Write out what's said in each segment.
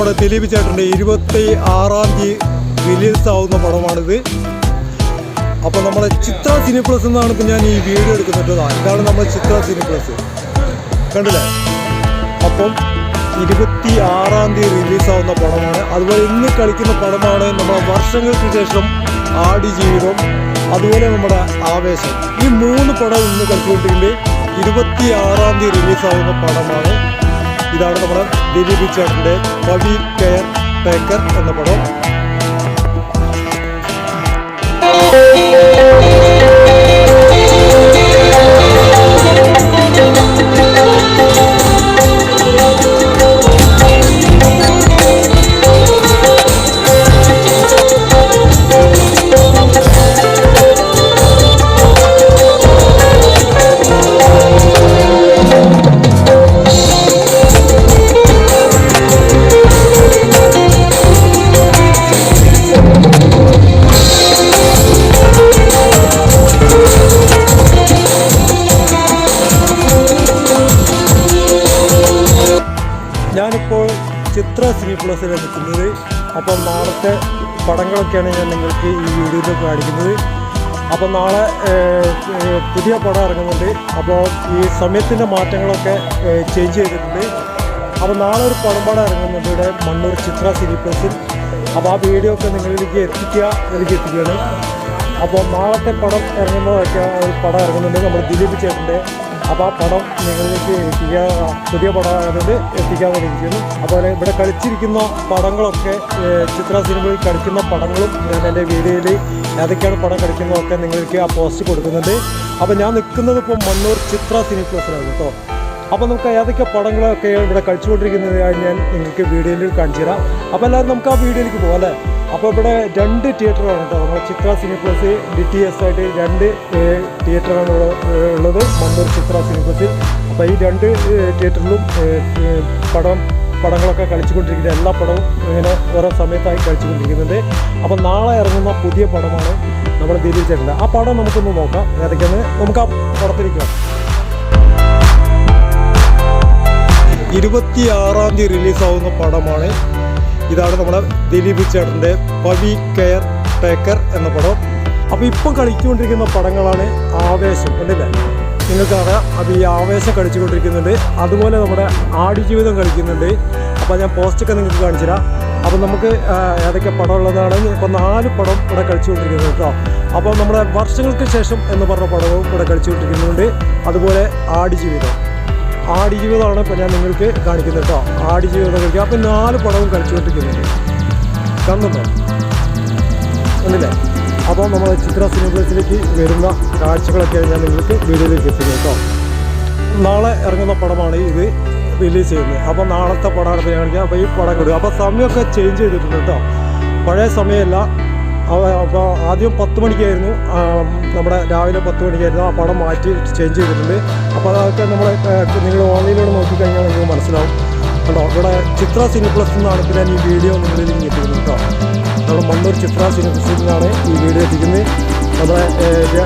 നമ്മുടെ ദിലീപ് ചേട്ടന്റെ ഇരുപത്തി ആറാം തീയതി റിലീസ് ആവുന്ന പടമാണിത്. അപ്പോൾ നമ്മുടെ ചിത്ര സിനി പ്ലസ് എന്നാണ് ഇപ്പം ഞാൻ ഈ വീഡിയോ എടുക്കുന്നത്. ഇതാണ് നമ്മുടെ ചിത്ര സിനി പ്ലസ് കണ്ടില്ലേ? അപ്പം ഇരുപത്തി ആറാം തീയതി റിലീസാവുന്ന പടമാണ്. അതുപോലെ ഇന്ന് കളിക്കുന്ന പടമാണ് നമ്മുടെ വർഷങ്ങൾക്ക് ശേഷം ആടി ജീവിതം അതുപോലെ നമ്മുടെ ആവേശം. ഈ മൂന്ന് പടം ഇന്ന് കളിച്ചുകൊണ്ടിരിക്കുന്നത് ഇരുപത്തി ആറാം തീയതി റിലീസാവുന്ന പടമാണ്. ഇതാണ് നമ്മുടെ ദിലീപ് ചേട്ടന്റെ കവി കെയർ ടേക്കർ എന്ന പടം. ചിത്ര സിനി പ്ലസിലാണ് നിൽക്കുന്നത്. അപ്പോൾ നാളത്തെ പടങ്ങളൊക്കെയാണ് ഞാൻ നിങ്ങൾക്ക് ഈ വീഡിയോയിൽ കാണിക്കുന്നത്. അപ്പോൾ നാളെ പുതിയ പടം ഇറങ്ങുന്നുണ്ട്. അപ്പോൾ ഈ സമയത്തിന്റെ മാറ്റങ്ങളൊക്കെ ചേഞ്ച് ചെയ്തിട്ടുണ്ട്. അപ്പോൾ നാളെ ഒരു പടം പടം ഇറങ്ങുന്നുണ്ട് ഇവിടെ മണ്ണൂർ ചിത്ര സിനി പ്ലസിൽ അപ്പോൾ ആ വീഡിയോ ഒക്കെ നിങ്ങളിലേക്ക് എത്തിക്കുക എനിക്ക് എത്തിക്കുകയാണ്. അപ്പോൾ നാളത്തെ പടം ഇറങ്ങുന്നതൊക്കെ പടം ഇറങ്ങുന്നുണ്ട്. നമ്മൾ ദിലീപ് ചേട്ടന്റെ അപ്പോൾ ആ പടം നിങ്ങളിലേക്ക് എത്തിക്കുക പുതിയ പടമായതുകൊണ്ട് എത്തിക്കാൻ വേണ്ടിയിരിക്കുന്നു അതുപോലെ ഇവിടെ കളിച്ചിരിക്കുന്ന പടങ്ങളൊക്കെ ചിത്ര സിനിമയിൽ കളിക്കുന്ന പടങ്ങളും ഞാൻ എന്റെ വീഡിയോയിൽ ഏതൊക്കെയാണ് പടം കളിക്കുന്നതൊക്കെ നിങ്ങൾക്ക് ആ പോസ്റ്റ് കൊടുക്കുന്നുണ്ട്. അപ്പോൾ ഞാൻ നിൽക്കുന്നത് ഇപ്പോൾ മണ്ണൂർ ചിത്ര സിനി പ്ലസിലാണ് കേട്ടോ. അപ്പോൾ നമുക്ക് ഏതൊക്കെ പടങ്ങളൊക്കെ ഇവിടെ കളിച്ചുകൊണ്ടിരിക്കുന്നത് ഞാൻ നിങ്ങൾക്ക് വീഡിയോയിൽ കാണിച്ചു തരാം. അപ്പോൾ എല്ലാവരും നമുക്ക് ആ വീഡിയോയിലേക്ക് പോകാം അല്ലേ? അപ്പോൾ ഇവിടെ രണ്ട് തിയേറ്ററാണ് കേട്ടോ. നമ്മുടെ Chithra Cineplex D T S ആയിട്ട് രണ്ട് തിയേറ്ററാണ് ഉള്ളത്. മണ്ണൂർ ചിത്ര സിനിപ്ലസ്. അപ്പോൾ ഈ രണ്ട് തിയേറ്ററിലും പടം പടങ്ങളൊക്കെ കളിച്ചുകൊണ്ടിരിക്കുന്ന എല്ലാ പടവും ഇങ്ങനെ ഓരോ സമയത്തായി കളിച്ചുകൊണ്ടിരിക്കുന്നുണ്ട്. അപ്പോൾ നാളെ ഇറങ്ങുന്ന പുതിയ പടമാണ് നമ്മൾ ദിലീപ് ആ പടം നമുക്കൊന്ന് നോക്കാം. ഏതൊക്കെയാണ്? നമുക്ക് ആ പുറത്തിരിക്കാം. ഇരുപത്തിയാറാം തീയതി റിലീസാവുന്ന പടമാണ് ഇതാണ് നമ്മുടെ ദിലീപ് ചേട്ടന്റെ പവി കെയർ ടേക്കർ എന്ന പടം. അപ്പോൾ ഇപ്പം കളിച്ചുകൊണ്ടിരിക്കുന്ന പടങ്ങളാണ് ആവേശം കണ്ടില്ലേ നിങ്ങൾക്കറിയാം അപ്പോൾ ഈ ആവേശം കളിച്ചുകൊണ്ടിരിക്കുന്നുണ്ട് അതുപോലെ നമ്മുടെ ആടുജീവിതം കളിക്കുന്നുണ്ട്. അപ്പോൾ ഞാൻ പോസ്റ്റൊക്കെ നിങ്ങൾക്ക് കാണിച്ചു തരാം. അപ്പോൾ നമുക്ക് ഏതൊക്കെ പടം ഉള്ളതാണ് ഇപ്പോൾ നാല് പടം ഇവിടെ കളിച്ചുകൊണ്ടിരിക്കുന്നത് കേട്ടോ. അപ്പോൾ നമ്മുടെ വർഷങ്ങൾക്ക് ശേഷം എന്ന് പറഞ്ഞ പടവും ഇവിടെ കളിച്ചുകൊണ്ടിരിക്കുന്നുണ്ട്. അതുപോലെ ആടുജീവിതം. ആടുജീവിതമാണ് ഇപ്പോൾ ഞാൻ നിങ്ങൾക്ക് കാണിക്കുന്നത് കേട്ടോ. ആടുജീവിതം കളിക്കുക അപ്പോൾ നാല് പടവും കളിച്ചുകൊണ്ടിരിക്കുന്നുണ്ട്. കണ്ടോ ഒന്നില്ലേ അപ്പോൾ നമ്മൾ ചിത്ര സിനിമസിലേക്ക് വരുന്ന കാഴ്ചകളൊക്കെ ഞാൻ നിങ്ങൾക്ക് വീഡിയോയിലേക്ക് എത്തുന്നത് കേട്ടോ. നാളെ ഇറങ്ങുന്ന പടമാണ് ഇത് റിലീസ് ചെയ്യുന്നത്. അപ്പോൾ നാളത്തെ പടമാണ് ഇപ്പോൾ കാണിക്കുക അപ്പോൾ ഈ പടം കൊടുക്കുക അപ്പോൾ സമയമൊക്കെ ചേഞ്ച് ചെയ്തിട്ടുണ്ട് കേട്ടോ. പഴയ സമയമല്ല. അപ്പോൾ ആദ്യം പത്ത് മണിക്കായിരുന്നു. നമ്മുടെ രാവിലെ പത്ത് മണിക്കായിരുന്നു ആ പടം മാറ്റി ചേഞ്ച് ചെയ്തിട്ടുണ്ട്. അപ്പോൾ അതൊക്കെ നമ്മൾ നിങ്ങൾ ഓൺലൈനിലൂടെ നോക്കിക്കഴിഞ്ഞാൽ നിങ്ങൾക്ക് മനസ്സിലാവും. കേട്ടോ ഇവിടെ ചിത്ര സിനി പ്ലസ് എന്നാണ് ഇപ്പോൾ ഈ വീഡിയോ നിങ്ങളിലേക്ക് എത്തിക്കുന്നത് കേട്ടോ. നമ്മൾ മണ്ണൂർ ചിത്ര സിനി പ്ലസിൽ നിന്നാണ് ഈ വീഡിയോ എത്തിക്കുന്നത്. നമ്മുടെ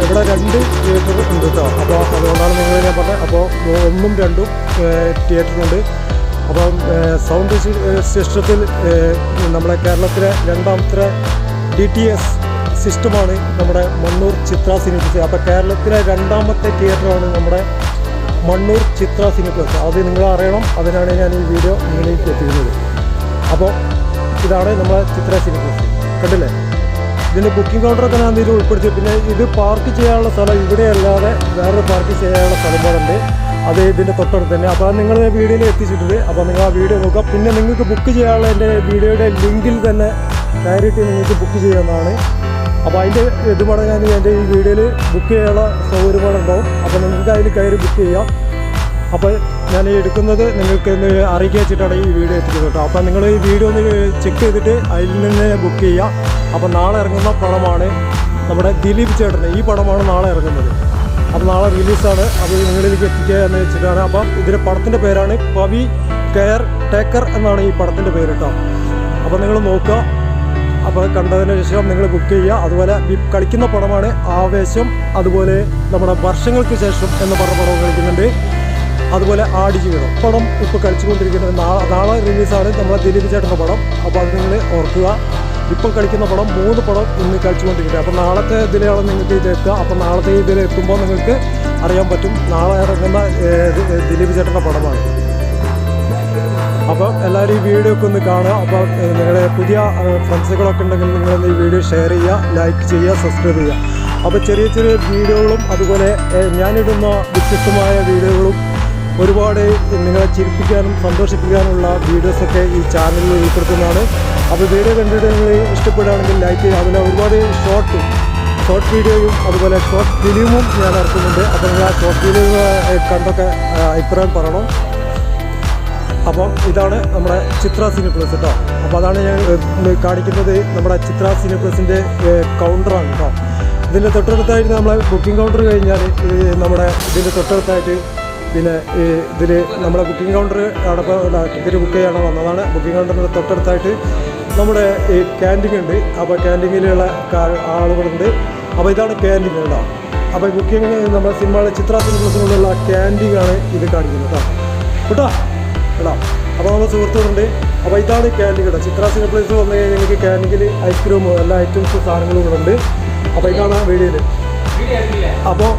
ഇവിടെ രണ്ട് തിയേറ്റർ ഉണ്ട് കേട്ടോ. അപ്പോൾ അതുകൊണ്ടാണ് നിങ്ങൾ ഞാൻ പറഞ്ഞത്. അപ്പോൾ ഒന്നും രണ്ടും തിയേറ്ററുണ്ട് അപ്പം സൗണ്ട് സിസ്റ്റത്തിൽ നമ്മുടെ കേരളത്തിലെ രണ്ടാമത്തെ ഡി ടി എസ് സിസ്റ്റമാണ് നമ്മുടെ മണ്ണൂർ ചിത്ര സിനിമ അപ്പോൾ കേരളത്തിലെ രണ്ടാമത്തെ തിയേറ്ററാണ് നമ്മുടെ മണ്ണൂർ ചിത്ര സിനിപ്ലസ് അത് നിങ്ങൾ അറിയണം. അതിനാണ് ഞാൻ ഈ വീഡിയോ നിങ്ങളിലേക്ക് എത്തിക്കുന്നത്. അപ്പോൾ ഇതാണ് നമ്മുടെ ചിത്ര സിനിപ്ലസ് കണ്ടില്ലേ? ഇതിന്റെ ബുക്കിംഗ് കൗണ്ടറൊക്കെ ഞാൻ ഇതിൽ ഉൾപ്പെടുത്തി. പിന്നെ ഇത് പാർക്ക് ചെയ്യാനുള്ള സ്ഥലം ഇവിടെ അല്ലാതെ വേറൊരു പാർക്ക് ചെയ്യാനുള്ള സ്ഥലം കൂടെ ഉണ്ട് അത് ഇതിന്റെ തൊട്ടടുത്ത് തന്നെ. അപ്പോൾ നിങ്ങൾ വീഡിയോയിൽ എത്തിച്ചിട്ടുണ്ട്. അപ്പോൾ നിങ്ങൾ ആ വീഡിയോ നോക്കുക. പിന്നെ നിങ്ങൾക്ക് ബുക്ക് ചെയ്യാനുള്ള എന്റെ വീഡിയോയുടെ ലിങ്കിൽ തന്നെ ഡയറക്റ്റ് നിങ്ങൾക്ക് ബുക്ക് ചെയ്യാവുന്നതാണ്. അപ്പോൾ അതിന്റെ ഇത് പറഞ്ഞാൽ എന്റെ ഈ വീഡിയോയിൽ ബുക്ക് ചെയ്യാനുള്ള സൗകര്യങ്ങളുണ്ടാവും. അപ്പോൾ നിങ്ങൾക്ക് അതിൽ കയറി ബുക്ക് ചെയ്യാം. അപ്പോൾ ഞാൻ എടുക്കുന്നത് നിങ്ങൾക്ക് ഒന്ന് അറിയിക്കുക വെച്ചിട്ടാണ് ഈ വീഡിയോ എത്തിക്കുന്നത് കേട്ടോ. അപ്പോൾ നിങ്ങൾ ഈ വീഡിയോ ഒന്ന് ചെക്ക് ചെയ്തിട്ട് അതിൽ നിന്ന് ബുക്ക് ചെയ്യുക. അപ്പോൾ നാളെ ഇറങ്ങുന്ന പടമാണ് നമ്മുടെ ദിലീപ് ചേട്ടന്റെ ഈ പടമാണ് നാളെ ഇറങ്ങുന്നത്. അപ്പോൾ നാളെ റിലീസാണ്. അപ്പോൾ നിങ്ങളിലേക്ക് എത്തിക്കുക എന്ന് വെച്ചിട്ടാണ്. അപ്പം ഇതിന്റെ പടത്തിന്റെ പേരാണ് പവി കെയർ ടേക്കർ എന്നാണ് ഈ പടത്തിന്റെ പേര് കേട്ടോ. അപ്പോൾ നിങ്ങൾ നോക്കുക. അപ്പോൾ കണ്ടതിന് ശേഷം നിങ്ങൾ ബുക്ക് ചെയ്യുക. അതുപോലെ കളിക്കുന്ന പടമാണ് ആവേശം അതുപോലെ നമ്മുടെ വർഷങ്ങൾക്ക് ശേഷം എന്ന് പറഞ്ഞ പടം കളിക്കുന്നുണ്ട്. അതുപോലെ ചെയ്യണം പടം ഇപ്പോൾ കളിച്ചുകൊണ്ടിരിക്കുന്നത് നാളെ നാളെ റിലീസാണ് നമ്മുടെ ദിലീപ് ചേട്ടന്റെ പടം. അപ്പോൾ അത് നിങ്ങൾ ഓർക്കുക. ഇപ്പോൾ കളിക്കുന്ന പടം മൂന്ന് പടം ഇന്ന് കളിച്ചുകൊണ്ടിരിക്കുന്നത് അപ്പോൾ നാളത്തെ ഇതിലാണ് നിങ്ങൾക്ക് ഇത് എത്തുക. അപ്പോൾ നാളത്തെ ഇതിൽ എത്തുമ്പോൾ നിങ്ങൾക്ക് അറിയാൻ പറ്റും. നാളെ ഇറങ്ങുന്ന ദിലീപ് ചേട്ടന്റെ പടമാണ്. എല്ലാവരും ഈ വീഡിയോ ഒക്കെ ഒന്ന് കാണുക. അപ്പോൾ നിങ്ങളുടെ പുതിയ ഫ്രണ്ട്സുകളൊക്കെ ഉണ്ടെങ്കിൽ നിങ്ങളൊന്ന് ഈ വീഡിയോ ഷെയർ ചെയ്യുക ലൈക്ക് ചെയ്യുക സബ്സ്ക്രൈബ് ചെയ്യുക. അപ്പോൾ ചെറിയ ചെറിയ വീഡിയോകളും അതുപോലെ ഞാനിടുന്ന വ്യത്യസ്തമായ വീഡിയോകളും ഒരുപാട് നിങ്ങളെ ചിരിപ്പിക്കാനും സന്തോഷിപ്പിക്കാനുള്ള വീഡിയോസൊക്കെ ഈ ചാനലിൽ ഉൾപ്പെടുത്തുന്നതാണ്. അപ്പോൾ വീഡിയോ കണ്ടിട്ട് നിങ്ങൾ ഇഷ്ടപ്പെടുകയാണെങ്കിൽ ലൈക്ക് ചെയ്യുക. അതുപോലെ ഒരുപാട് ഷോർട്ട് ഷോർട്ട് വീഡിയോയും അതുപോലെ ഷോർട്ട് ഫിലിമും ഞാൻ ഇറക്കുന്നുണ്ട്. അപ്പോൾ നിങ്ങൾ ആ ഷോർട്ട് ഫിലിം കണ്ടൊക്കെ അഭിപ്രായം പറയണം. അപ്പം ഇതാണ് നമ്മുടെ ചിത്ര സിനിപ്ലസ് കേട്ടോ അപ്പോൾ അതാണ് ഞാൻ കാണിക്കുന്നത് നമ്മുടെ ചിത്ര സിനിപ്ലസിന്റെ കൗണ്ടറാണ് കേട്ടോ ഇതിന്റെ തൊട്ടടുത്തായിട്ട് നമ്മളെ ബുക്കിംഗ് കൗണ്ടർ കഴിഞ്ഞാൽ നമ്മുടെ ഇതിന്റെ തൊട്ടടുത്തായിട്ട് പിന്നെ ഇതിൽ നമ്മുടെ ബുക്കിംഗ് കൗണ്ടർ അവിടെ ടിക്കറ്റ് ബുക്ക് ചെയ്യാൻ വന്നതാണ് ബുക്കിംഗ് കൗണ്ടറിന്റെ തൊട്ടടുത്തായിട്ട് നമ്മുടെ ഈ ക്യാന്റീൻ ഉണ്ട്. അപ്പോൾ ക്യാന്റീനിലുള്ള ആളുകളുണ്ട്. അപ്പോൾ ഇതാണ് ക്യാന്റീൻ കേട്ടോ അപ്പോൾ ബുക്കിംഗ് നമ്മുടെ സിനിമയുടെ ചിത്ര സിനിപ്ലസിനുള്ള ക്യാന്റീനാണ് ഇത് കാണിക്കുന്നത് കേട്ടോ കേട്ടോ? കേട്ടോ അപ്പോൾ നമ്മൾ സുഹൃത്തുക്കളുണ്ട്. അപ്പോൾ ഇതാണ് ക്യാന്റീൻ കേട്ടോ ചിത്ര സിനിപ്ലേസ് വന്നു കഴിഞ്ഞാൽ നിങ്ങൾക്ക് ക്യാന്റീനിൽ ഐസ്ക്രീമും എല്ലാ ഐറ്റംസ് സാധനങ്ങളും ഇവിടെ ഉണ്ട്. അപ്പോൾ ഇതാണ് വീഡിയോയിൽ അപ്പോൾ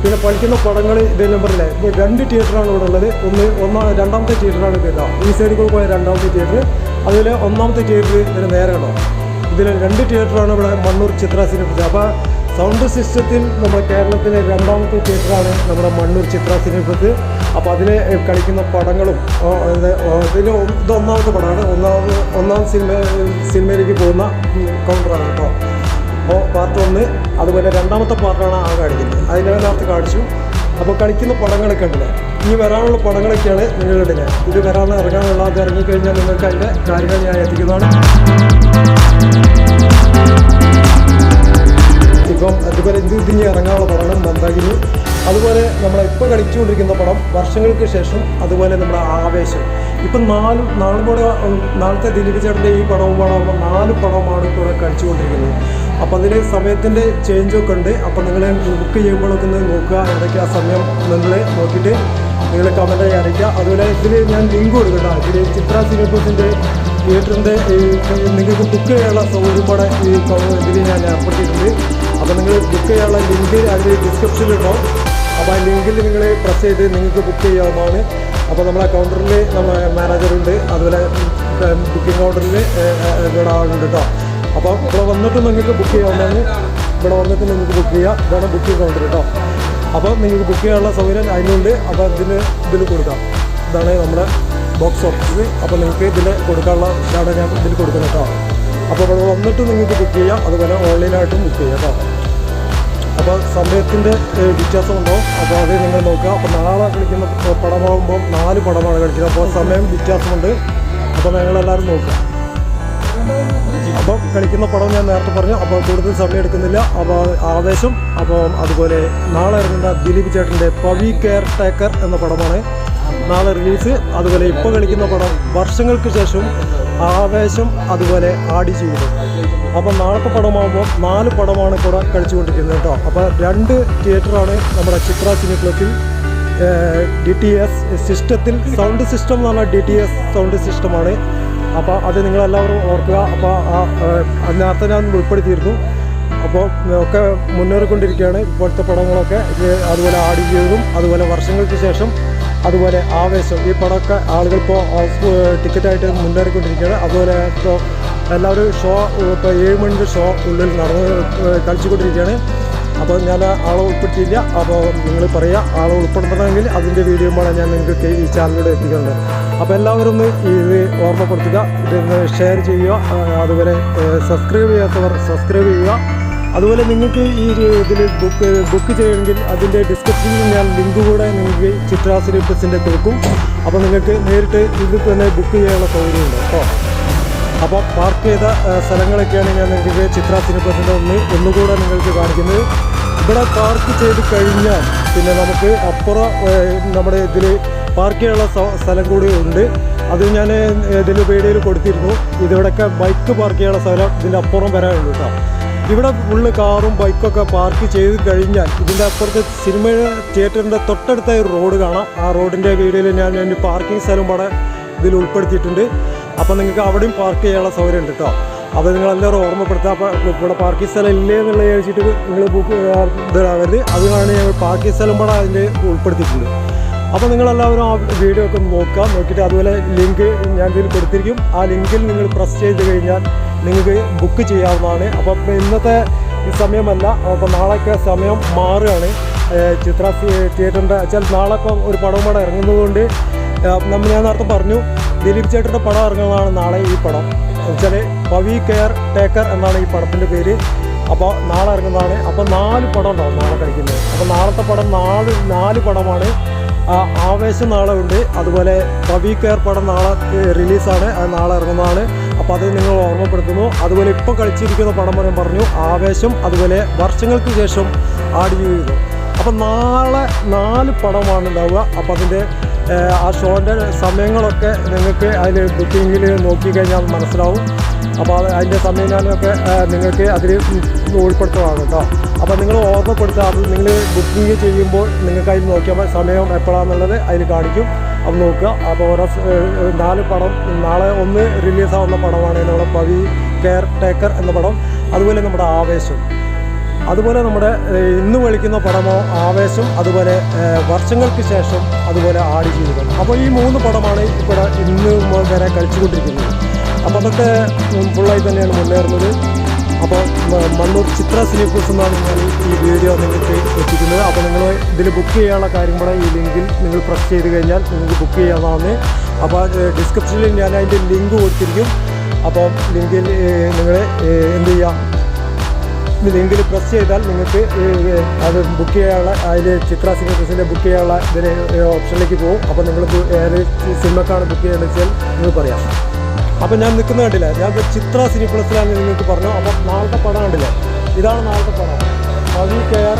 പിന്നെ പഠിക്കുന്ന പടങ്ങൾ ഇതേ നമ്പറിലെ. ഇപ്പോൾ രണ്ട് തിയേറ്ററാണ് ഇവിടെ ഉള്ളത്. ഒന്ന് ഒന്നാ രണ്ടാമത്തെ തിയേറ്ററാണ് ഇത് ഈ സൈഡിൽ കൂടെ പോയ രണ്ടാമത്തെ തിയേറ്റർ അതിൽ ഒന്നാമത്തെ തിയേറ്റർ ഇതിന് നേരെ കേട്ടോ ഇതിൽ രണ്ട് തിയേറ്ററാണ് ഇവിടെ മണ്ണൂർ ചിത്ര സിനിമ അപ്പോൾ സൗണ്ട് സിസ്റ്റത്തിൽ നമ്മുടെ കേരളത്തിലെ രണ്ടാമത്തെ തിയേറ്ററാണ് നമ്മുടെ മണ്ണൂർ ചിത്ര സിനിമത്ത് അപ്പോൾ അതിൽ കളിക്കുന്ന പടങ്ങളും ഇതിൽ ഇത് ഒന്നാമത്തെ പടമാണ്. ഒന്നാമത് ഒന്നാം സിനിമ സിനിമയിലേക്ക് പോകുന്ന കൗണ്ടറാണ് കേട്ടോ. അപ്പോൾ പാർട്ട് ഒന്ന് അതുപോലെ രണ്ടാമത്തെ പാർട്ടാണ് ആ കാണിക്കുന്നത്. അതിനകത്ത് കാണിച്ചു. അപ്പോൾ കളിക്കുന്ന പടങ്ങളൊക്കെ ഉണ്ടല്ലേ? ഇനി വരാനുള്ള പടങ്ങളൊക്കെയാണ് നിങ്ങളുടെ ഇത് വരാൻ ഇറങ്ങാനുള്ള അത് ഇറങ്ങിക്കഴിഞ്ഞാൽ നിങ്ങൾക്ക് അതിന്റെ കാര്യങ്ങൾ ഞാൻ എത്തിക്കുന്നതാണ്. ഇപ്പം അതുപോലെ ഇത് ഇതിഞ്ഞ് ഇറങ്ങാനുള്ള പടമാണ് മന്ദാകിനി അതുപോലെ നമ്മൾ ഇപ്പോൾ കളിച്ചുകൊണ്ടിരിക്കുന്ന പടം വർഷങ്ങൾക്ക് ശേഷം അതുപോലെ നമ്മുടെ ആവേശം. ഇപ്പം നാല് നാളും കൂടെ നാളത്തെ ദിലീപ് ചേട്ടന്റെ ഈ പടവും പടമാകുമ്പോൾ നാല് പടവുമാണ് ഇപ്പോൾ കളിച്ചുകൊണ്ടിരിക്കുന്നത്. അപ്പം അതിൽ സമയത്തിന്റെ ചേഞ്ചൊക്കെ ഉണ്ട്. അപ്പം നിങ്ങൾ ബുക്ക് ചെയ്യുമ്പോഴൊക്കെ ഒന്ന് നോക്കുക. എന്തൊക്കെ ആ സമയം നിങ്ങൾ നോക്കിയിട്ട് നിങ്ങൾ കമന്റായി അറിയിക്കുക. അതുപോലെ ഇതിൽ ഞാൻ ലിങ്ക് കൊടുക്കട്ടോ. ഇതിൽ ചിത്ര സിനിമസിന്റെ തിയേറ്ററിന്റെ നിങ്ങൾക്ക് ബുക്ക് ചെയ്യാനുള്ള സൗകര്യം കൂടെ ഈ ഇതിൽ ഞാൻ ഏർപ്പെടുത്തിയിട്ടുണ്ട്. അപ്പോൾ നിങ്ങൾ ബുക്ക് ചെയ്യാനുള്ള ലിങ്ക് അതിൽ ഡിസ്ക്രിപ്ഷനിലുണ്ടാവും അപ്പോൾ ആ ലിങ്കിൽ നിങ്ങൾ പ്രസ് ചെയ്ത് നിങ്ങൾക്ക് ബുക്ക് ചെയ്യാവുന്നതാണ്. അപ്പോൾ നമ്മളെ കൗണ്ടറിൽ നമ്മളെ മാനേജറുണ്ട് അതുപോലെ ബുക്കിംഗ് കൗണ്ടറിൽ ഇവിടെ ആളുണ്ട് കേട്ടോ. അപ്പോൾ ഇവിടെ വന്നിട്ട് നിങ്ങൾക്ക് ബുക്ക് ചെയ്യാവുന്നതാണ്. ഇവിടെ വന്നിട്ട് നിങ്ങൾക്ക് ബുക്ക് ചെയ്യാം. ഇതാണ് ബുക്കിംഗ് കൗണ്ടർ കേട്ടോ. അപ്പോൾ നിങ്ങൾക്ക് ബുക്ക് ചെയ്യാനുള്ള സൗകര്യം അതിനുണ്ട്. അപ്പോൾ ഇതിന് ഇതിൽ കൊടുക്കാം. ഇതാണ് നമ്മുടെ ബോക്സ് ഓഫീസ് അപ്പോൾ നിങ്ങൾക്ക് ഇതിൽ കൊടുക്കാനുള്ള ഇതാണ് ഞാൻ ഇതിൽ കൊടുക്കുന്നത് കേട്ടോ. അപ്പോൾ ഇവിടെ വന്നിട്ട് നിങ്ങൾക്ക് ബുക്ക് ചെയ്യാം. അതുപോലെ ഓൺലൈനായിട്ടും ബുക്ക് ചെയ്യാം കേട്ടോ. അപ്പോൾ സമയത്തിന്റെ വ്യത്യാസമുണ്ടോ അപ്പോൾ അത് നിങ്ങൾ നോക്കുക. അപ്പോൾ നാളെ കളിക്കുന്ന പടമാകുമ്പോൾ നാല് പടമാണ് കളിക്കുന്നത്. അപ്പോൾ സമയം വ്യത്യാസമുണ്ട്. അപ്പോൾ നിങ്ങളെല്ലാവരും നോക്കുക. അപ്പോൾ കളിക്കുന്ന പടം ഞാൻ നേരത്തെ പറഞ്ഞു. അപ്പോൾ കൂടുതൽ സമയം എടുക്കുന്നില്ല. അപ്പോൾ ആവേശം. അപ്പോൾ അതുപോലെ നാളെ ഇറങ്ങുന്ന ദിലീപ് ചേട്ടന്റെ പവി കെയർ ടേക്കർ എന്ന പടമാണ് നാളെ റിലീസ്. അതുപോലെ ഇപ്പോൾ കളിക്കുന്ന പടം വർഷങ്ങൾക്ക് ശേഷം ആവേശം അതുപോലെ ആടി ജീവിതം അപ്പോൾ നാളത്തെ പടമാകുമ്പോൾ നാല് പടമാണ് കൂടെ കളിച്ചുകൊണ്ടിരിക്കുന്നത് കേട്ടോ. അപ്പോൾ രണ്ട് തിയേറ്ററാണ് നമ്മുടെ ചിത്ര സിനിപ്ലസിൽ ഡി ടി എസ് സിസ്റ്റത്തിൽ സൗണ്ട് സിസ്റ്റം എന്ന് പറഞ്ഞാൽ ഡി ടി എസ് സൗണ്ട് സിസ്റ്റമാണ്. അപ്പോൾ അത് നിങ്ങളെല്ലാവരും ഓർക്കുക. അപ്പോൾ ആ നേരത്തെ ഞാൻ ഉൾപ്പെടുത്തിയിരുന്നു. അപ്പോൾ ഒക്കെ മുന്നേറിക്കൊണ്ടിരിക്കുകയാണ് ഇപ്പോഴത്തെ പടങ്ങളൊക്കെ. അതുപോലെ ആഡ് ചെയ്തതും അതുപോലെ വർഷങ്ങൾക്ക് ശേഷം അതുപോലെ ആവേശം. ഈ പടമൊക്കെ ആളുകൾ ഇപ്പോൾ ടിക്കറ്റായിട്ട് മുന്നേറിക്കൊണ്ടിരിക്കുകയാണ്. അതുപോലെ ഇപ്പോൾ എല്ലാവരും ഷോ ഇപ്പോൾ ഏഴ് മണിന്റെ ഷോ ഉള്ളിൽ നടന്ന് കളിച്ചുകൊണ്ടിരിക്കുകയാണ്. അപ്പോൾ ഞാൻ ആളെ ഉൾപ്പെടുത്തിയില്ല. അപ്പോൾ നിങ്ങൾ പറയുക ആളെ ഉൾപ്പെടുത്തണമെങ്കിൽ അതിന്റെ വീഡിയോ കൂടെ ഞാൻ നിങ്ങൾക്ക് ഈ ചാനലിലൂടെ എത്തിക്കുന്നത്. അപ്പോൾ എല്ലാവരും ഒന്ന് ഇത് ഓർമ്മപ്പെടുത്തുക ഇതൊന്ന് ഷെയർ ചെയ്യുക അതുപോലെ സബ്സ്ക്രൈബ് ചെയ്യാത്തവർ സബ്സ്ക്രൈബ് ചെയ്യുക. അതുപോലെ നിങ്ങൾക്ക് ഈ ഇതിൽ ബുക്ക് ബുക്ക് ചെയ്യണമെങ്കിൽ അതിന്റെ ഡിസ്ക്രിപ്ഷനിൽ ഞാൻ ലിങ്ക് കൂടെ നിങ്ങൾക്ക് ചിത്ര സിനിപ്ലസിന്റെ കൊടുക്കും. അപ്പോൾ നിങ്ങൾക്ക് നേരിട്ട് ഇതിൽ തന്നെ ബുക്ക് ചെയ്യാനുള്ള സൗകര്യമുണ്ട്. കേട്ടോ. അപ്പോൾ പാർക്ക് ചെയ്ത സ്ഥലങ്ങളൊക്കെയാണ് ഞാൻ നിങ്ങൾക്ക് ചിത്ര സിനിമത്തിന്റെ ഒന്ന് ഒന്നുകൂടെ നിങ്ങൾക്ക് കാണിക്കുന്നത്. ഇവിടെ പാർക്ക് ചെയ്ത് കഴിഞ്ഞാൽ പിന്നെ നമുക്ക് അപ്പുറം നമ്മുടെ ഇതിൽ പാർക്ക് ചെയ്യാനുള്ള സ്ഥലം കൂടി ഉണ്ട്. അത് ഞാൻ ഇതിൽ വീഡിയോയിൽ കൊടുത്തിരുന്നു. ഇതിവിടെയൊക്കെ ബൈക്ക് പാർക്ക് ചെയ്യാനുള്ള സ്ഥലം ഇതിന്റെ അപ്പുറം വരാനുള്ളൂ കേട്ടോ ഇവിടെ ഫുള്ള് കാറും ബൈക്കൊക്കെ പാർക്ക് ചെയ്ത് കഴിഞ്ഞാൽ ഇതിന്റെ അപ്പുറത്തെ സിനിമ തിയേറ്ററിന്റെ തൊട്ടടുത്ത ഒരു റോഡ് കാണാം. ആ റോഡിന്റെ വീഡിയോയിൽ ഞാൻ എന്റെ പാർക്കിംഗ് സ്ഥലം ഇവിടെ ഇതിൽ ഉൾപ്പെടുത്തിയിട്ടുണ്ട്. അപ്പോൾ നിങ്ങൾക്ക് അവിടെയും പാർക്ക് ചെയ്യാനുള്ള സൗകര്യം ഉണ്ട് കേട്ടോ അപ്പോൾ നിങ്ങളെല്ലാവരും ഓർമ്മപ്പെടുത്തുക അപ്പോൾ ഇവിടെ പാർക്കിംഗ് സ്ഥലം ഇല്ലേ എന്നുള്ള ചോദിച്ചിട്ട് നിങ്ങൾ ബുക്ക് ഇതാകരുത് അതുകൊണ്ടാണ് ഞങ്ങൾ പാർക്കിംഗ് സ്ഥലം കൂടെ അതിന്റെ ഉൾപ്പെടുത്തിയിട്ടുണ്ട്. അപ്പോൾ നിങ്ങളെല്ലാവരും ആ വീഡിയോ ഒക്കെ നോക്കുക. നോക്കിയിട്ട് അതുപോലെ ലിങ്ക് ഞാൻ ഇതിൽ കൊടുത്തിരിക്കും. ആ ലിങ്കിൽ നിങ്ങൾ പ്രസ് ചെയ്ത് കഴിഞ്ഞാൽ നിങ്ങൾക്ക് ബുക്ക് ചെയ്യാവുന്നതാണ്. അപ്പോൾ ഇന്നത്തെ സമയമല്ല. അപ്പോൾ നാളെയൊക്കെ സമയം മാറുകയാണ്. ചിത്ര തിയേറ്ററിന്റെ വെച്ചാൽ നാളെ ഇപ്പം ഒരു പടവും പടം ഇറങ്ങുന്നതുകൊണ്ട് നമ്മൾ ഞാൻ നേരത്തെ പറഞ്ഞു ദിലീപ് ചേട്ടന്റെ പടം ഇറങ്ങുന്നതാണ് നാളെ ഈ പടം. വെച്ചാൽ പവി കെയർ ടേക്കർ എന്നാണ് ഈ പടത്തിന്റെ പേര്. അപ്പോൾ നാളെ ഇറങ്ങുന്നതാണ്. അപ്പോൾ നാല് പടം ഉണ്ടാവും നാളെ കളിക്കുന്നത്. അപ്പോൾ നാളത്തെ പടം നാല് നാല് പടമാണ്. ആവേശം നാളെ ഉണ്ട്. അതുപോലെ പവി കെയർ പടം നാളെ റിലീസാണ്. അത് നാളെ ഇറങ്ങുന്നതാണ്. അപ്പോൾ അത് നിങ്ങൾ ഓർമ്മപ്പെടുത്തുന്നു. അതുപോലെ ഇപ്പോൾ കളിച്ചിരിക്കുന്ന പടം ഞാൻ പറഞ്ഞു ആവേശം അതുപോലെ വർഷങ്ങൾക്ക് ശേഷം ആഡ് ചെയ്യുന്നു അപ്പോൾ നാളെ നാല് പടമാണ് ഉണ്ടാവുക. അപ്പോൾ അതിന്റെ ആ ഷോന്റെ സമയങ്ങളൊക്കെ നിങ്ങൾക്ക് അതിൽ ബുക്കിങ്ങിൽ നോക്കിക്കഴിഞ്ഞാൽ മനസ്സിലാവും. അപ്പോൾ അത് അതിന്റെ സംവിധാനമൊക്കെ നിങ്ങൾക്ക് അതിൽ ഉൾപ്പെടുത്തുന്നതാണ് കേട്ടോ. അപ്പോൾ നിങ്ങൾ ഓർമ്മപ്പെടുത്തുക അത് നിങ്ങൾ ബുക്കിംഗ് ചെയ്യുമ്പോൾ നിങ്ങൾക്ക് അതിൽ നോക്കിയാൽ സമയം എപ്പോഴാണെന്നുള്ളത് അതിൽ കാണിക്കും. അത് നോക്കുക. അപ്പോൾ ഓരോ നാല് പടം നാളെ ഒന്ന് റിലീസാവുന്ന പടമാണ്. നമ്മുടെ പവി കെയർ ടേക്കർ എന്ന പടം. അതുപോലെ നമ്മുടെ ആവേശം. അതുപോലെ നമ്മുടെ ഇന്ന് കളിക്കുന്ന പടമോ ആവേശം അതുപോലെ വർഷങ്ങൾക്ക് ശേഷം അതുപോലെ ആടി ജീവിതം. അപ്പോൾ ഈ മൂന്ന് പടമാണ് ഇവിടെ ഇന്ന് വരെ കളിച്ചുകൊണ്ടിരിക്കുന്നത്. അപ്പോൾ അതൊക്കെ ഫുള്ളായി തന്നെയാണ് മുന്നേറുന്നത്. അപ്പോൾ മണ്ണൂർ ചിത്ര സിനിഫൂസ് എന്നാണ് ഞാൻ ഈ വീഡിയോ നിങ്ങൾക്ക് എത്തിക്കുന്നത്. അപ്പോൾ നിങ്ങൾ ഇതിൽ ബുക്ക് ചെയ്യാനുള്ള കാര്യം കൂടെ ഈ ലിങ്കിൽ നിങ്ങൾ പ്രസ് ചെയ്ത് കഴിഞ്ഞാൽ നിങ്ങൾക്ക് ബുക്ക് ചെയ്യാവുന്നതാണ്. അപ്പോൾ ഡിസ്ക്രിപ്ഷനിൽ ഞാൻ അതിന്റെ ലിങ്ക് കൊടുത്തിരിക്കും. അപ്പോൾ ലിങ്കിൽ നിങ്ങൾ എന്ത് ചെയ്യുക ലിങ്കിൽ പ്രസ് ചെയ്താൽ നിങ്ങൾക്ക് അത് ബുക്ക് ചെയ്യാനുള്ള അതിൽ ചിത്ര സിനിമസിന്റെ ബുക്ക് ചെയ്യാനുള്ള ഇതിന് ഓപ്ഷനിലേക്ക് പോകും. അപ്പോൾ നിങ്ങൾ ഏത് സിനിമക്കാണ് ബുക്ക് ചെയ്യേണ്ടത് വെച്ചാൽ നിങ്ങൾ പറയാം. അപ്പോൾ ഞാൻ നിൽക്കുന്ന കണ്ടില്ല? ഞാൻ ചിത്ര സിനി നിങ്ങൾക്ക് പറഞ്ഞു അപ്പോൾ നാളത്തെ പടം കണ്ടില്ല? ഇതാണ് നാളത്തെ പടം. പവി കെയർ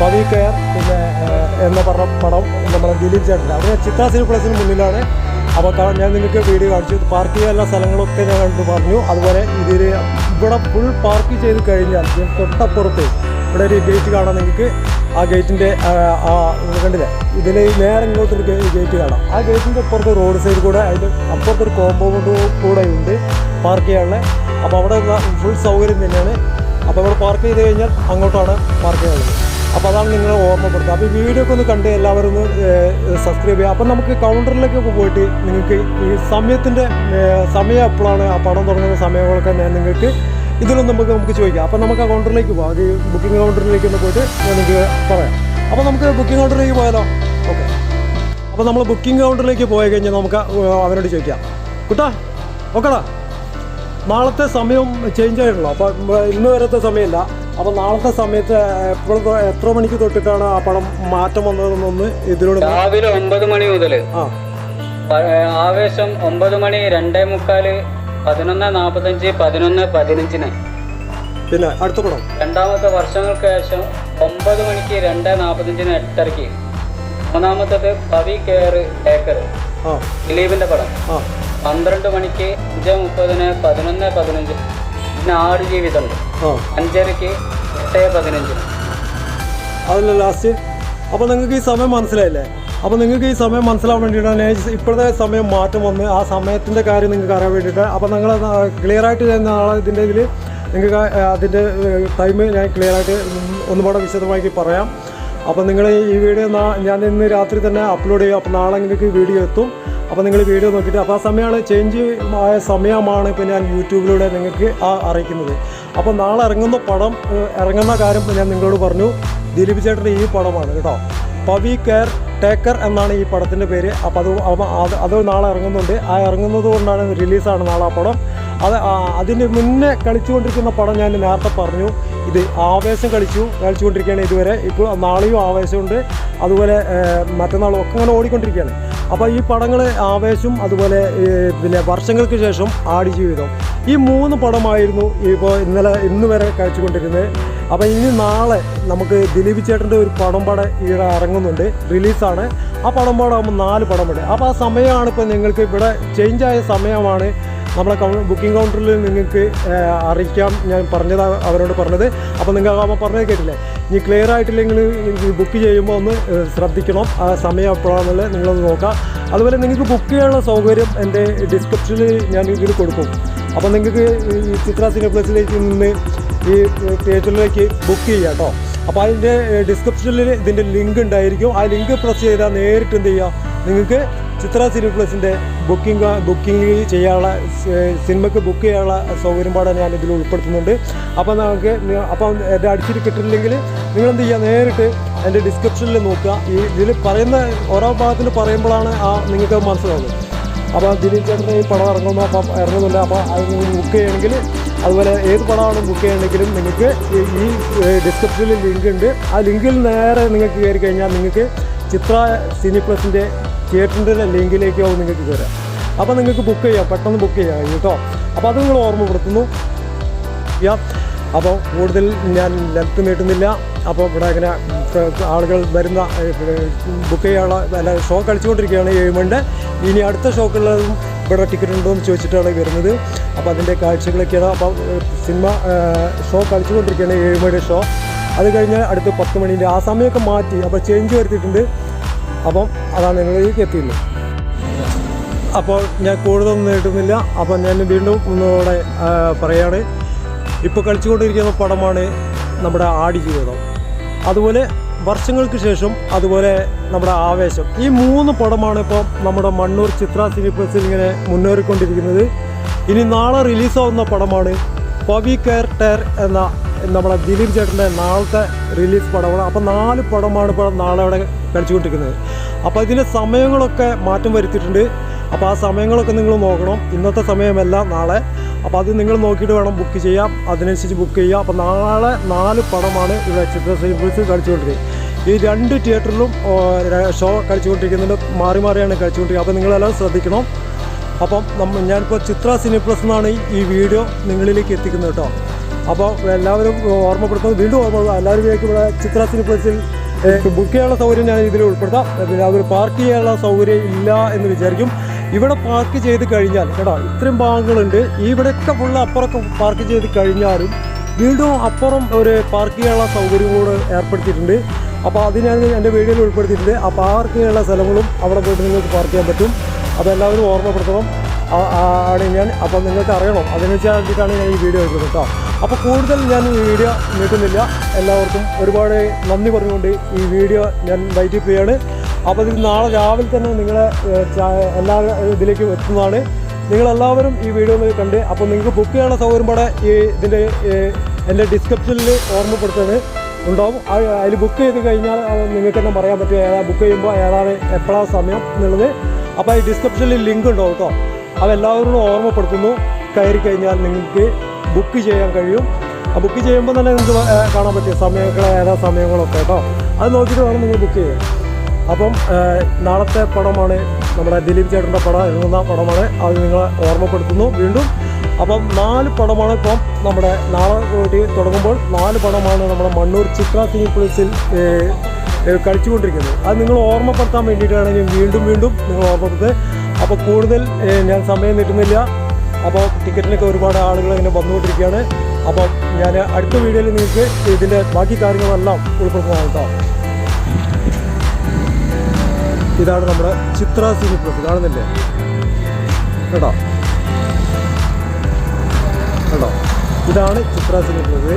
പവി കെയർ പിന്നെ എന്ന പറഞ്ഞ പടം നമ്മുടെ ദിലീപ് ചേട്ടന്റെ. അവിടെ ചിത്ര സിനി മുന്നിലാണ്. അപ്പോൾ കാരണം ഞാൻ നിങ്ങൾക്ക് വീഡിയോ കാണിച്ചു. പാർക്ക് ചെയ്യാനുള്ള സ്ഥലങ്ങളൊക്കെ ഞാൻ കണ്ടു പറഞ്ഞു. അതുപോലെ ഇതിൽ ഇവിടെ ഫുൾ പാർക്ക് ചെയ്ത് കഴിഞ്ഞാൽ തൊട്ടപ്പുറത്ത് ഇവിടെ ഒരു ഗേറ്റ് കാണാം നിങ്ങൾക്ക്. ആ ഗേറ്റിന്റെ ആ കണ്ടില്ലേ? ഇതിൽ നേരെ ഇങ്ങോട്ടൊരു ഗേറ്റ് കാണാം. ആ ഗേറ്റിന്റെ അപ്പുറത്ത് റോഡ് സൈഡ് കൂടെ അതിന്റെ അപ്പുറത്തൊരു കോമ്പൗണ്ട് കൂടെ ഉണ്ട് പാർക്ക് ചെയ്യാനുള്ള. അപ്പോൾ അവിടെ ഫുൾ സൗകര്യം തന്നെയാണ്. അപ്പോൾ അവിടെ പാർക്ക് ചെയ്ത് കഴിഞ്ഞാൽ അങ്ങോട്ടാണ് പാർക്ക് ചെയ്യാനുള്ളത്. അപ്പോൾ അതാണ് നിങ്ങൾ ഓർമ്മപ്പെടുത്തുക അപ്പോൾ ഈ വീഡിയോ ഒക്കെ ഒന്ന് കണ്ട് എല്ലാവരും ഒന്ന് സബ്സ്ക്രൈബ് ചെയ്യുക. അപ്പോൾ നമുക്ക് കൗണ്ടറിലേക്കൊക്കെ പോയിട്ട് നിങ്ങൾക്ക് ഈ സമയത്തിന്റെ സമയം എപ്പോഴാണ് ആ പടം തുടങ്ങുന്ന സമയങ്ങളൊക്കെ ഞാൻ നിങ്ങൾക്ക് ഇതിലൊന്നും നമുക്ക് നമുക്ക് ചോദിക്കാം. അപ്പോൾ നമുക്ക് ആ കൗണ്ടറിലേക്ക് പോകാം അത് ബുക്കിംഗ് കൗണ്ടറിലേക്ക് ഒന്ന് പോയിട്ട് ഞാൻ നിങ്ങൾക്ക് പറയാം. അപ്പോൾ നമുക്ക് ബുക്കിംഗ് കൗണ്ടറിലേക്ക് പോയാലോ? ഓക്കെ അപ്പോൾ നമ്മൾ ബുക്കിംഗ് കൗണ്ടറിലേക്ക് പോയി കഴിഞ്ഞാൽ നമുക്ക് അവരോട് ചോദിക്കാം. കുട്ടാ ഓക്കെടാ നാളത്തെ സമയം ചേഞ്ച് ആയിട്ടുള്ളൂ. അപ്പോൾ ഇന്ന് വരത്തെ സമയമില്ല. അപ്പോൾ നാളത്തെ സമയത്ത് എപ്പോഴും എത്ര മണിക്ക് തൊട്ടിട്ടാണ് ആ പടം മാറ്റം വന്നതെന്നൊന്ന് ഇതിലൂടെ രാവിലെ ഒമ്പത് മണി മുതൽ ആ. ആവേശം ഒമ്പത് മണി രണ്ടേ മുക്കാൽ പതിനൊന്ന് നാൽപ്പത്തഞ്ച് പതിനൊന്ന് പതിനഞ്ചിന്. പിന്നെ അടുത്ത പടം. രണ്ടാമത്തെ വർഷങ്ങൾക്ക് ശേഷം ഒമ്പത് മണിക്ക് രണ്ട് നാൽപ്പത്തഞ്ചിന് എട്ടരയ്ക്ക്. മൂന്നാമത്തത് പവി കെയർ ഏക്കർ ദിലീപിന്റെ പടം. പന്ത്രണ്ട് മണിക്ക് അഞ്ച് മുപ്പതിന് പതിനൊന്ന് പതിനഞ്ച്. പിന്നെ ആട് ജീവിതമുണ്ട് അഞ്ചരക്ക് എട്ട് പതിനഞ്ചിന് അതല്ല ലാസ്റ്റ് അപ്പോൾ നിങ്ങൾക്ക് ഈ സമയം മനസ്സിലായില്ലേ? അപ്പോൾ നിങ്ങൾക്ക് ഈ സമയം മനസ്സിലാവാൻ വേണ്ടിയിട്ടാണ് ഞാൻ ഇപ്പോഴത്തെ സമയം മാറ്റം വന്ന് ആ സമയത്തിന്റെ കാര്യം നിങ്ങൾക്ക് അറിയാൻ വേണ്ടിയിട്ട്. അപ്പോൾ നിങ്ങൾ ക്ലിയർ ആയിട്ട് ഞാൻ നാളെ ഇതിന്റെ ഇതിൽ നിങ്ങൾക്ക് അതിന്റെ അതിന്റെ ടൈം ഞാൻ ക്ലിയർ ആയിട്ട് ഒന്നുകൂടെ വിശദമാക്കി പറയാം. അപ്പോൾ നിങ്ങൾ ഈ വീഡിയോ ഞാൻ ഇന്ന് രാത്രി തന്നെ അപ്ലോഡ് ചെയ്യും. അപ്പോൾ നാളെ നിങ്ങൾക്ക് വീഡിയോ എത്തും. അപ്പോൾ നിങ്ങൾ വീഡിയോ നോക്കിയിട്ട് അപ്പോൾ ആ സമയമാണ് ചേഞ്ച് ആയ സമയമാണ് ഇപ്പോൾ ഞാൻ യൂട്യൂബിലൂടെ നിങ്ങൾക്ക് ആ അറിയിക്കുന്നത്. അപ്പോൾ നാളെ ഇറങ്ങുന്ന പടം ഇറങ്ങുന്ന കാര്യം ഞാൻ നിങ്ങളോട് പറഞ്ഞു. ദിലീപ് ചേട്ടന്റെ ഈ പടമാണ് കേട്ടോ. പവി കെയർ ടേക്കർ എന്നാണ് ഈ പടത്തിന്റെ പേര്. അപ്പോൾ അത് അത് അത് നാളെ ഇറങ്ങുന്നുണ്ട്. ആ ഇറങ്ങുന്നത് കൊണ്ടാണ് റിലീസാണ് നാളെ ആ പടം. അത് അതിന് മുന്നേ കളിച്ചുകൊണ്ടിരിക്കുന്ന പടം ഞാൻ നേരത്തെ പറഞ്ഞു. ഇത് ആവേശം കളിച്ചു കളിച്ചുകൊണ്ടിരിക്കുകയാണ് ഇതുവരെ. ഇപ്പോൾ നാളെയും ആവേശമുണ്ട്. അതുപോലെ മറ്റന്നാളും ഒക്കെ ഇങ്ങനെ ഓടിക്കൊണ്ടിരിക്കുകയാണ്. അപ്പോൾ ഈ പടങ്ങൾ ആവേശം അതുപോലെ പിന്നെ വർഷങ്ങൾക്ക് ശേഷം ആടുജീവിതം. ഈ മൂന്ന് പടമായിരുന്നു ഇപ്പോൾ ഇന്നലെ ഇന്ന് വരെ കഴിച്ചുകൊണ്ടിരുന്നത്. അപ്പോൾ ഇനി നാളെ നമുക്ക് ദിലീപ് ചേട്ടന്റെ ഒരു പടം പടം ഇവിടെ ഇറങ്ങുന്നുണ്ട്. റിലീസാണ്. ആ പടം പടമാകുമ്പോൾ നാല് പടമുണ്ട് അപ്പോൾ ആ സമയമാണ് ഇപ്പോൾ നിങ്ങൾക്ക് ഇവിടെ ചേഞ്ചായ സമയമാണ്. നമ്മളെ ബുക്കിംഗ് കൗണ്ടറിൽ നിങ്ങൾക്ക് അറിയിക്കാം. ഞാൻ പറഞ്ഞത് അവരോട് പറഞ്ഞത്. അപ്പോൾ നിങ്ങൾ ആകുമ്പോൾ പറഞ്ഞത് കേട്ടില്ലേ? ഇനി ക്ലിയർ ആയിട്ടില്ലെങ്കിൽ ബുക്ക് ചെയ്യുമ്പോൾ ഒന്ന് ശ്രദ്ധിക്കണം. ആ സമയം എപ്പോഴാണെന്നുള്ളത് നിങ്ങളൊന്ന് നോക്കാം. അതുപോലെ നിങ്ങൾക്ക് ബുക്ക് ചെയ്യാനുള്ള സൗകര്യം എന്റെ ഡിസ്ക്രിപ്ഷനിൽ ഞാൻ ഇതിൽ കൊടുക്കും. അപ്പോൾ നിങ്ങൾക്ക് ഈ ചിത്ര സിനിപ്ലസിലേക്ക് നിന്ന് ഈ തിയേറ്ററിലേക്ക് ബുക്ക് ചെയ്യാം കേട്ടോ. അപ്പോൾ അതിന്റെ ഡിസ്ക്രിപ്ഷനിൽ ഇതിന്റെ ലിങ്ക് ഉണ്ടായിരിക്കും. ആ ലിങ്ക് പ്രസ് ചെയ്താൽ നേരിട്ട് എന്ത് ചെയ്യുക നിങ്ങൾക്ക് ചിത്ര സിനിപ്ലസിന്റെ ബുക്കിംഗ് ബുക്കിംഗ് ചെയ്യാനുള്ള സിനിമയ്ക്ക് ബുക്ക് ചെയ്യാനുള്ള സൗകര്യം പാടാൻ ഞാൻ ഇതിൽ ഉൾപ്പെടുത്തുന്നുണ്ട്. അപ്പോൾ നമുക്ക് അപ്പം എന്റെ അടിച്ചിട്ട് കിട്ടില്ലെങ്കിൽ നിങ്ങൾ എന്ത് ചെയ്യുക? നേരിട്ട് എന്റെ ഡിസ്ക്രിപ്ഷനിൽ നോക്കുക. ഈ ഇതിൽ പറയുന്ന ഓരോ ഭാഗത്തിൽ പറയുമ്പോഴാണ് ആ നിങ്ങൾക്ക് മനസ്സിലാവുന്നത്. അപ്പോൾ ദിലീപ് ചേട്ടന്റെ ഈ പടം ഇറങ്ങുന്നു അപ്പം ഇറങ്ങുന്നില്ല അപ്പോൾ അത് നിങ്ങൾ ബുക്ക് ചെയ്യണമെങ്കിൽ അതുപോലെ ഏത് പടമാണ് ബുക്ക് ചെയ്യണമെങ്കിലും നിങ്ങൾക്ക് ഈ- ഡിസ്ക്രിപ്ഷനിൽ ലിങ്ക് ഉണ്ട്. ആ ലിങ്കിൽ നേരെ നിങ്ങൾക്ക് കയറി കഴിഞ്ഞാൽ നിങ്ങൾക്ക് ചിത്ര സിനി പ്ലസിന്റെ തിയേറ്ററിന്റെ ലിങ്കിലേക്കോ നിങ്ങൾക്ക് കയറാം അപ്പോൾ നിങ്ങൾക്ക് ബുക്ക് ചെയ്യാം പെട്ടെന്ന് ബുക്ക് ചെയ്യാം കേട്ടോ. അപ്പോൾ അത് നിങ്ങൾ ഓർമ്മപ്പെടുത്തുന്നു. യാ അപ്പോൾ കൂടുതൽ ഞാൻ ലെങ്ത് നീട്ടുന്നില്ല. അപ്പോൾ ഇവിടെ ഇങ്ങനെ ആളുകൾ വരുന്ന ബുക്ക് ചെയ്യാനുള്ള അല്ല ഷോ കളിച്ചുകൊണ്ടിരിക്കുകയാണ് ഏഴുമണ്ട് ഇനി അടുത്ത ഷോക്കുള്ളതും ഇവിടെ ടിക്കറ്റ് ഉണ്ടോ എന്ന് ചോദിച്ചിട്ടാണ് വരുന്നത്. അപ്പോൾ അതിന്റെ കാഴ്ചകളൊക്കെയാണ്. അപ്പോൾ സിനിമ ഷോ കളിച്ചുകൊണ്ടിരിക്കുകയാണ് ഏഴുമണി ഷോ അത് കഴിഞ്ഞ് അടുത്ത് പത്ത് മണിന്റെ ആ സമയമൊക്കെ മാറ്റി അപ്പോൾ ചേഞ്ച് വരുത്തിയിട്ടുണ്ട്. അപ്പം അതാണ് നിങ്ങളിലേക്ക് എത്തിയുള്ളത് അപ്പോൾ ഞാൻ കൂടുതലൊന്നും നീട്ടുന്നില്ല അപ്പോൾ ഞാൻ വീണ്ടും ഒന്നുകൂടെ ആ, പറയാണ്. ഇപ്പോൾ കളിച്ചുകൊണ്ടിരിക്കുന്ന പടമാണ് നമ്മുടെ ആടി ജീവിതം. അതുപോലെ വർഷങ്ങൾക്ക് ശേഷം അതുപോലെ നമ്മുടെ ആവേശം. ഈ മൂന്ന് പടമാണ് ഇപ്പോൾ നമ്മുടെ മണ്ണൂർ ചിത്ര സിനിപ്ലസിൽ ഇങ്ങനെ മുന്നേറിക്കൊണ്ടിരിക്കുന്നത്. ഇനി നാളെ റിലീസാവുന്ന പടമാണ് പവി കെയർ ടയർ എന്ന നമ്മുടെ ദിലീപ് ചേട്ടന്റെ നാളത്തെ റിലീസ് പടമാണ്. അപ്പോൾ നാല് പടമാണ് ഇപ്പോൾ നാളെ അവിടെ കളിച്ചുകൊണ്ടിരിക്കുന്നത് അപ്പോൾ ഇതിന്റെ സമയങ്ങളൊക്കെ മാറ്റം വരുത്തിയിട്ടുണ്ട്. അപ്പോൾ ആ സമയങ്ങളൊക്കെ നിങ്ങൾ നോക്കണം. ഇന്നത്തെ സമയമല്ല നാളെ. അപ്പോൾ അത് നിങ്ങൾ നോക്കിയിട്ട് വേണം ബുക്ക് ചെയ്യാം. അതിനനുസരിച്ച് ബുക്ക് ചെയ്യുക. അപ്പോൾ നാളെ നാല് പടമാണ് ഇവിടെ ചിത്ര സിംബിൾസ് കളിച്ചുകൊണ്ടിരിക്കുന്നത് ഈ രണ്ട് തിയേറ്ററിലും ഷോ കളിച്ചുകൊണ്ടിരിക്കുന്നുണ്ട് മാറി മാറിയാണ് കളിച്ചുകൊണ്ടിരിക്കുന്നത് അപ്പോൾ നിങ്ങളെല്ലാം ശ്രദ്ധിക്കണം. അപ്പം നമ്മ ഞാനിപ്പോൾ ചിത്ര സിനിപ്ലസ് എന്നാണ് ഈ- വീഡിയോ നിങ്ങളിലേക്ക് എത്തിക്കുന്നത് കേട്ടോ. അപ്പോൾ എല്ലാവരും ഓർമ്മപ്പെടുത്തുന്നത്. വീണ്ടും ഓർമ്മ എല്ലാവരും ഇവിടെ ചിത്ര സിനിപ്ലസിൽ ബുക്ക് ചെയ്യാനുള്ള സൗകര്യം ഞാൻ ഇതിൽ ഉൾപ്പെടുത്താം. പിന്നെ അവർ പാർക്ക് ചെയ്യാനുള്ള സൗകര്യം ഇല്ല എന്ന് വിചാരിക്കും. ഇവിടെ പാർക്ക് ചെയ്ത് കഴിഞ്ഞാൽ കേട്ടോ ഇത്രയും ഭാഗങ്ങളുണ്ട്. ഇവിടെയൊക്കെ ഫുള്ള് അപ്പുറമൊക്കെ പാർക്ക് ചെയ്ത് കഴിഞ്ഞാലും വീണ്ടും അപ്പുറം ഒരു പാർക്ക് ചെയ്യാനുള്ള സൗകര്യം കൂടെ ഏർപ്പെടുത്തിയിട്ടുണ്ട്. അപ്പോൾ അത് ഞാൻ എന്റെ വീഡിയോയിൽ ഉൾപ്പെടുത്തിയിട്ടുണ്ട്. ആ പാർക്ക് ചെയ്യാനുള്ള സ്ഥലങ്ങളും അവിടെ പോയിട്ട് നിങ്ങൾക്ക് പാർക്ക് ചെയ്യാൻ പറ്റും. അതെല്ലാവരും ഓർമ്മപ്പെടുത്തണം. ആണ് ഞാൻ. അപ്പം നിങ്ങൾക്ക് അറിയണം. അതിനനുസരിച്ച് വേണ്ടിയിട്ടാണ് ഞാൻ ഈ വീഡിയോ എടുക്കുന്നത് കേട്ടോ. അപ്പോൾ കൂടുതൽ ഞാൻ ഈ വീഡിയോ നീട്ടുന്നില്ല. എല്ലാവർക്കും ഒരുപാട് നന്ദി പറഞ്ഞുകൊണ്ട് ഈ വീഡിയോ ഞാൻ വൈകിപ്പിക്കുകയാണ് അപ്പോൾ ഇത് നാളെ രാവിലെ തന്നെ നിങ്ങളെ എല്ലാ ഇതിലേക്കും എത്തുന്നതാണ്. നിങ്ങളെല്ലാവരും ഈ വീഡിയോ കണ്ട് അപ്പോൾ നിങ്ങൾക്ക് ബുക്ക് ചെയ്യാനുള്ള സൗകര്യം കൂടെ ഈ ഇതിന്റെ എന്റെ ഡിസ്ക്രിപ്ഷനിൽ ഓർമ്മപ്പെടുത്തുന്നത് ഉണ്ടാവും. അതിൽ ബുക്ക് ചെയ്ത് കഴിഞ്ഞാൽ നിങ്ങൾക്ക് തന്നെ പറയാൻ പറ്റും ഏതാ ബുക്ക് ചെയ്യുമ്പോൾ ഏതാണ് എപ്പോഴാണ് സമയം എന്നുള്ളത്. അപ്പോൾ ഈ ഡിസ്ക്രിപ്ഷനിൽ ലിങ്ക് ഉണ്ടാവും കേട്ടോ അതെല്ലാവരോടും ഓർമ്മപ്പെടുത്തുന്നു. കയറി കഴിഞ്ഞാൽ നിങ്ങൾക്ക് ബുക്ക് ചെയ്യാൻ കഴിയും. ആ ബുക്ക് ചെയ്യുമ്പോൾ തന്നെ നിങ്ങൾക്ക് കാണാൻ പറ്റിയ സമയങ്ങൾ ഏതാ സമയങ്ങളൊക്കെ കേട്ടോ. അത് നോക്കിയിട്ട് വേണം നിങ്ങൾ ബുക്ക് ചെയ്യാൻ. അപ്പം നാളത്തെ പടമാണ് നമ്മുടെ ദിലീപ് ചേട്ടന്റെ പടം ഇറങ്ങുന്ന പടമാണ്. അത് നിങ്ങളെ ഓർമ്മപ്പെടുത്തുന്നു വീണ്ടും. അപ്പം നാല് പടമാണ് ഇപ്പം നമ്മുടെ നാളെ കൂടി തുടങ്ങുമ്പോൾ നാല് പടമാണ് നമ്മുടെ മണ്ണൂർ ചിത്ര സിനിപ്ലസിൽ കളിച്ചുകൊണ്ടിരിക്കുന്നത്. അത് നിങ്ങൾ ഓർമ്മപ്പെടുത്താൻ വേണ്ടിയിട്ടാണ് ഞാൻ വീണ്ടും വീണ്ടും നിങ്ങൾ ഓർമ്മപ്പെടുത്തുന്നത്. അപ്പോൾ കൂടുതൽ ഞാൻ സമയം നീട്ടുന്നില്ല. അപ്പോൾ ടിക്കറ്റിനൊക്കെ ഒരുപാട് ആളുകൾ ഇങ്ങനെ വന്നുകൊണ്ടിരിക്കുകയാണ്. അപ്പോൾ ഞാൻ അടുത്ത വീഡിയോയിൽ നിങ്ങൾക്ക് ഇതിന്റെ ബാക്കി കാര്യങ്ങളെല്ലാം ഉൾപ്പെടുത്തുന്നതാണ് കേട്ടോ. ഇതാണ് നമ്മുടെ ചിത്ര സിനിപ്ലസ് കാണുന്നില്ലേ? കേട്ടോ കേട്ടോ ഇതാണ് ചിത്ര സിനിപ്ലസ്